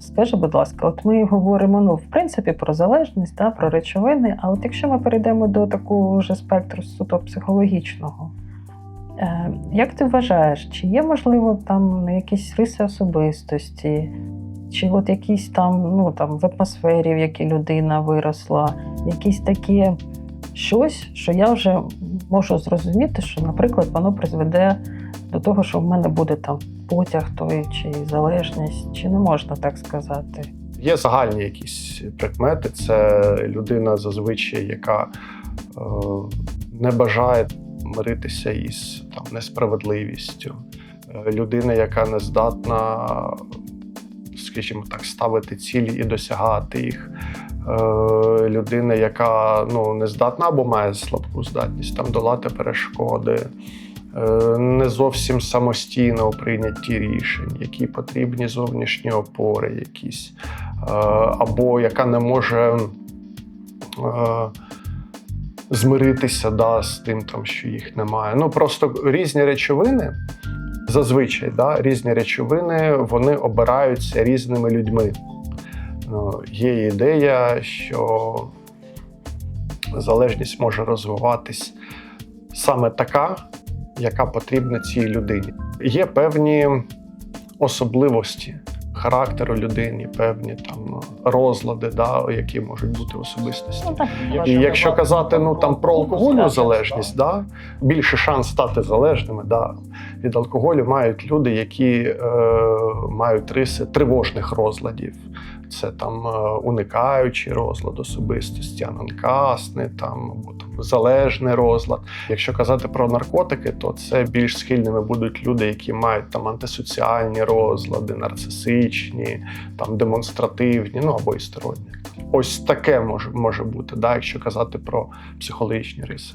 Скажи, будь ласка, от ми говоримо ну, в принципі про залежність, да, про речовини. А от якщо ми перейдемо до такого вже спектру суто психологічного, е, як ти вважаєш, чи є можливо там якісь риси особистості, чи от якісь там, ну там в атмосфері, в якій людина виросла, якісь такі щось, що я вже можу зрозуміти, що, наприклад, воно призведе до того, що в мене буде там потяг той чи залежність, чи не можна так сказати. Є загальні якісь прикмети. Це людина зазвичай, яка е, не бажає миритися із там, несправедливістю. Е, людина, яка не здатна, скажімо так, ставити цілі і досягати їх. Е, людина, яка ну, не здатна або має слабку здатність там, долати перешкоди. Е, Не зовсім самостійно у прийнятті рішень, які потрібні зовнішні опори, якісь, Е, або яка не може змиритися да, з тим, там, що їх немає. Ну просто різні речовини, зазвичай, да, різні речовини вони обираються різними людьми. Ну, є ідея, що залежність може розвиватись саме така, яка потрібна цій людині. Є певні особливості характеру людини, певні там розлади, да, які можуть бути в особистості. так, І якщо казати ну там про алкогольну залежність, да, більше шанс стати залежними. Да. Від алкоголю мають люди, які е, мають риси тривожних розладів. Це там е, уникаючий розлад особистості, ананкасний, там або там залежний розлад. Якщо казати про наркотики, то це більш схильними будуть люди, які мають там антисоціальні розлади, нарцисичні, там демонстративні, ну або історичні. Ось таке може, може бути, да, якщо казати про психологічні риси.